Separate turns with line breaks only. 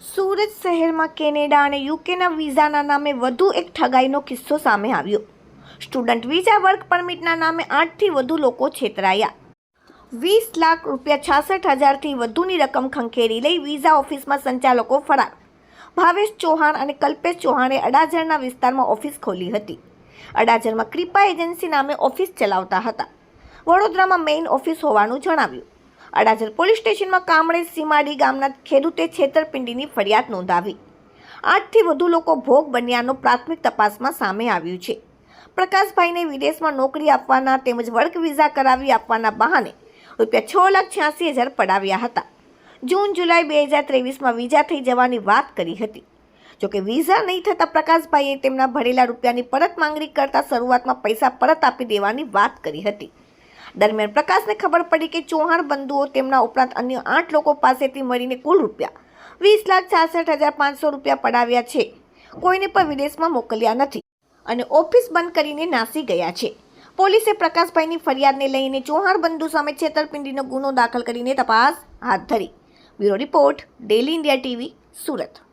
સુરત શહેરમાં કેનેડા અને યુકેના વિઝાના નામે વધુ એક ઠગાઈનો કિસ્સો સામે આવ્યો. સ્ટુડન્ટ વિઝા વર્ક પરમિટના નામે આઠથી વધુ લોકો છેતરાયા. વીસ લાખ રૂપિયા છાસઠ હજારથી વધુની રકમ ખંખેરી લઈ વિઝા ઓફિસમાં સંચાલકો ફરાર. ભાવેશ ચૌહાણ અને કલ્પેશ ચૌહાણે અડાજણના વિસ્તારમાં ઓફિસ ખોલી હતી. અડાજણમાં કૃપા એજન્સી નામે ઓફિસ ચલાવતા હતા. વડોદરામાં મેઇન ઓફિસ હોવાનું જણાવ્યું. અડાજણ પોલીસ સ્ટેશનમાં કામળે સીમાડી ગામના ખેડૂતે છેતરપિંડીની ફરિયાદ નોંધાવી. આઠથી વધુ લોકો ભોગ બન્યાનો પ્રાથમિક તપાસમાં સામે આવ્યું છે. પ્રકાશભાઈને વિદેશમાં નોકરી આપવાના તેમજ વર્ક વિઝા કરાવી આપવાના બહાને રૂપિયા છ લાખ છ્યાસી હજાર પડાવ્યા હતા. જૂન, જુલાઈ બે હજાર ત્રેવીસમાં વિઝા થઈ જવાની વાત કરી હતી. જોકે વિઝા નહીં થતાં પ્રકાશભાઈએ તેમના ભરેલા રૂપિયાની પરત માંગણી કરતા શરૂઆતમાં પૈસા પરત આપી દેવાની વાત કરી હતી. દરમિયાન પ્રકાશને ખબર પડી કે ચૌહાણ બંધુઓ તેમના ઉપરાંત અન્ય આઠ લોકો પાસેથી મળીને કુલ રૂપિયા વીસ લાખ છાસઠ હજાર પાંચસો રૂપિયા પડાવ્યા છે. કોઈને પણ વિદેશમાં મોકલ્યા નથી અને ઓફિસ બંધ કરીને નાસી ગયા છે. પોલીસે પ્રકાશભાઈની ફરિયાદને લઈને ચૌહાણ બંધુ સામે છેતરપિંડીનો ગુનો દાખલ કરીને તપાસ હાથ ધરી. Bureau report, daily India TV, Surat.